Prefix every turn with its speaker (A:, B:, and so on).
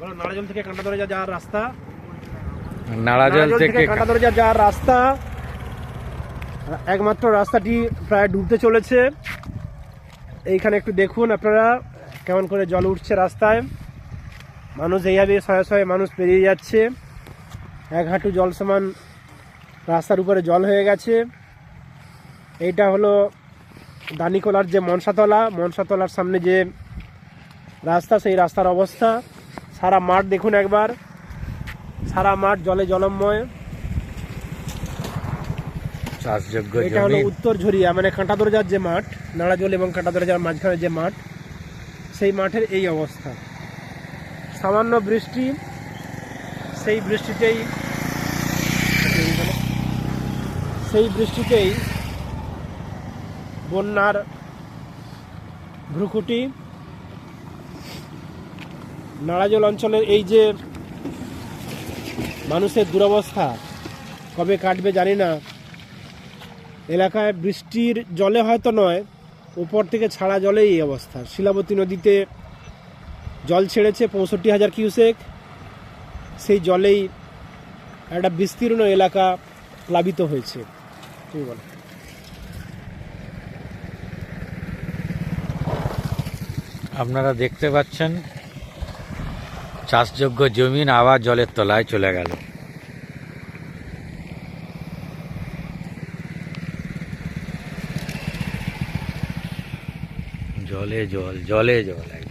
A: নাড়াজল থেকে দরজা যাওয়ার রাস্তা।
B: নাড়াজল থেকে
A: যাওয়ার রাস্তা। একমাত্র রাস্তাটি প্রায় ডুবতে চলেছে। এইখানে একটু দেখুন আপনারা কেমন করে জল উঠছে রাস্তায়। মানুষ এইভাবে শয়ে শয়ে মানুষ পেরিয়ে যাচ্ছে। এক হাঁটু জল সমান রাস্তার উপরে জল হয়ে গেছে। এইটা হলো দানিকোলার যে মনসাতলা। মনসাতলার সামনে যে রাস্তা সেই রাস্তার অবস্থা। সারা মাঠ দেখুন একবার। সারা মাঠ জলে জলময়।
B: চাষযোগ্য
A: এটা হলো উত্তর ঝরিয়া মানে কাঁটা দরজার যে মাঠ নাড়াজল এবং কাঁটা দরজার মাঝখানে যে মাঠ সেই মাঠের এই অবস্থা। সামান্য বৃষ্টি সেই বৃষ্টিতেই সেই বৃষ্টিতেই বন্যার ভ্রুকুটি নাড়াজল অঞ্চলের এই যে মানুষের দুরবস্থা, কবে কাটবে জানি না। এলাকায় বৃষ্টির জলে হয়তো নয়, উপর থেকে ছাড়া জলেই এই অবস্থা। শিলাবতী নদীতে জল ছেড়েছে পঁয়ষট্টি হাজার কিউসেক। সেই জলেই একটা বিস্তীর্ণ এলাকা প্লাবিত হয়েছে। তুমি বলো।
B: আপনারা দেখতে পাচ্ছেন চাষযোগ্য জমিন আবার জলের তলায় চলে গেল। জলে জল জলে জল